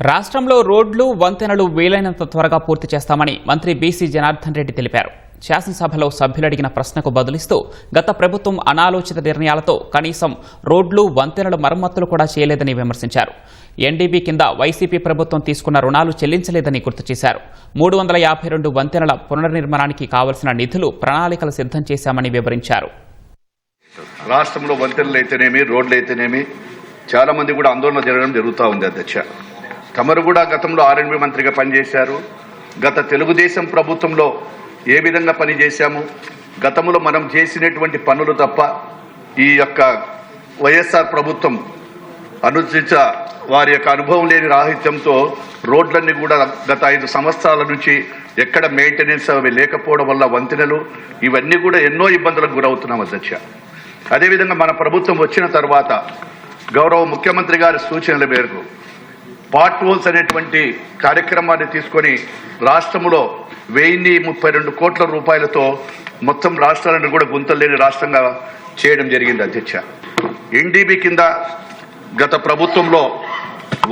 రాష్ట్రంలో రోడ్లు వంతెనలు వీలైనంత త్వరగా పూర్తి చేస్తామని మంత్రి బీసీ జనార్దన్ రెడ్డి తెలిపారు. శాసనసభలో సభ్యులు అడిగిన ప్రశ్నకు బదులిస్తూ గత ప్రభుత్వం అనాలోచిత నిర్ణయాలతో కనీసం రోడ్లు వంతెనల మరమ్మతులు కూడా చేయలేదని విమర్శించారు. ఎన్డీబీ కింద వైసీపీ ప్రభుత్వం తీసుకున్న రుణాలు చెల్లించలేదని గుర్తు చేశారు. మూడు వందల యాభై రెండు వంతెనల పునర్నిర్మాణానికి కావలసిన నిధులు ప్రణాళికలు సిద్ధం చేశామని వివరించారు. రాష్ట్రంలో వంతెనలు అయితేనేమి రోడ్లు అయితేనేమి చాలా మంది కూడా ఆందోళన జరగడం జరుగుతూ ఉంది అధ్యక్ష. తమరు కూడా గతంలో ఆర్ఎండ్బి మంత్రిగా పనిచేశారు. గత తెలుగుదేశం ప్రభుత్వంలో ఏ విధంగా పనిచేశాము? గతంలో మనం చేసినటువంటి పనులు తప్ప ఈ యొక్క వైఎస్ఆర్ ప్రభుత్వం అనుచిత వారి యొక్క అనుభవం లేని రాహిత్యంతో రోడ్లన్నీ కూడా గత ఐదు సంవత్సరాల నుంచి ఎక్కడ మెయింటెనెన్స్ అవి లేకపోవడం వల్ల వంతెనలు ఇవన్నీ కూడా ఎన్నో ఇబ్బందులకు గురవుతున్నాం అధ్యక్ష. అదేవిధంగా మన ప్రభుత్వం వచ్చిన తర్వాత గౌరవ ముఖ్యమంత్రి గారి సూచనల మేరకు పార్ట్ హోల్స్ అనేటువంటి కార్యక్రమాన్ని తీసుకొని రాష్ట్రంలో వెయ్యి ముప్పై రెండు కోట్ల రూపాయలతో మొత్తం రాష్ట్రాలను కూడా గుంతలేని రాష్ట్రంగా చేయడం జరిగింది అధ్యక్ష. ఎన్డీబీ కింద గత ప్రభుత్వంలో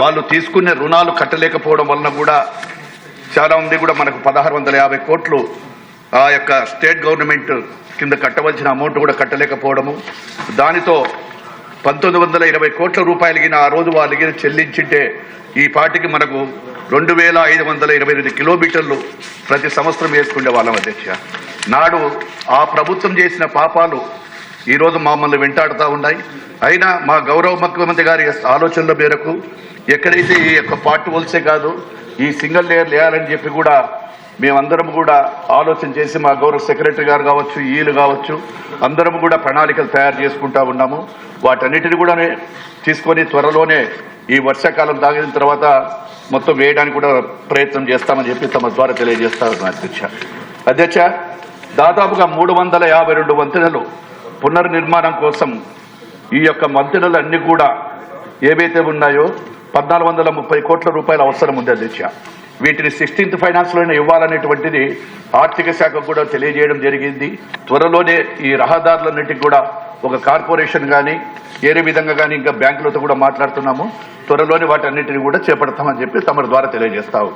వాళ్ళు తీసుకునే రుణాలు కట్టలేకపోవడం వలన కూడా చాలామంది కూడా మనకు పదహారు వందల యాభై కోట్లు ఆ యొక్క స్టేట్ గవర్నమెంట్ కింద కట్టవలసిన అమౌంట్ కూడా కట్టలేకపోవడము. దానితో పంతొమ్మిది వందల ఇరవై కోట్ల రూపాయలగిన ఆ రోజు వాళ్ళకి చెల్లించింటే ఈ పార్టీకి మనకు రెండు వేల ఐదు వందల ఇరవై ఎనిమిది కిలోమీటర్లు ప్రతి సంవత్సరం వేసుకునే వాళ్ళం అధ్యక్ష. నాడు ఆ ప్రభుత్వం చేసిన పాపాలు ఈరోజు మమ్మల్ని వెంటాడుతూ ఉన్నాయి. అయినా మా గౌరవ ముఖ్యమంత్రి గారి ఆలోచనల మేరకు ఎక్కడైతే ఈ యొక్క పార్ట్ హోల్సే కాదు ఈ సింగిల్ లేయర్ లేయాలని చెప్పి కూడా మేమందరం కూడా ఆలోచన చేసి మా గౌరవ సెక్రటరీ గారు కావచ్చు ఈలు కావచ్చు అందరం కూడా ప్రణాళికలు తయారు చేసుకుంటా ఉన్నాము. వాటన్నిటిని కూడా తీసుకొని త్వరలోనే ఈ వర్షాకాలం తాగిన తర్వాత మొత్తం వేయడానికి కూడా ప్రయత్నం చేస్తామని చెప్పి తమ ద్వారా తెలియజేస్తారు అధ్యక్ష. అధ్యక్ష దాదాపుగా మూడు వందల యాభై రెండు వంతెనలు పునర్నిర్మాణం కోసం ఈ యొక్క వంతెనలు అన్ని కూడా ఏవైతే ఉన్నాయో పద్నాలుగు వందల ముప్పై కోట్ల రూపాయల అవసరం ఉంది అధ్యక్ష. వీటిని సిక్స్టీన్త్ ఫైనాన్స్లోనే ఇవ్వాలనేటువంటిది ఆర్థిక శాఖకు కూడా తెలియజేయడం జరిగింది. త్వరలోనే ఈ రహదారులన్నిటికి కూడా ఒక కార్పొరేషన్ కానీ వేరే విధంగా కానీ ఇంకా బ్యాంకులతో కూడా మాట్లాడుతున్నాము. త్వరలోనే వాటన్నిటిని కూడా చేపడతామని చెప్పి తమ ద్వారా తెలియజేస్తాము.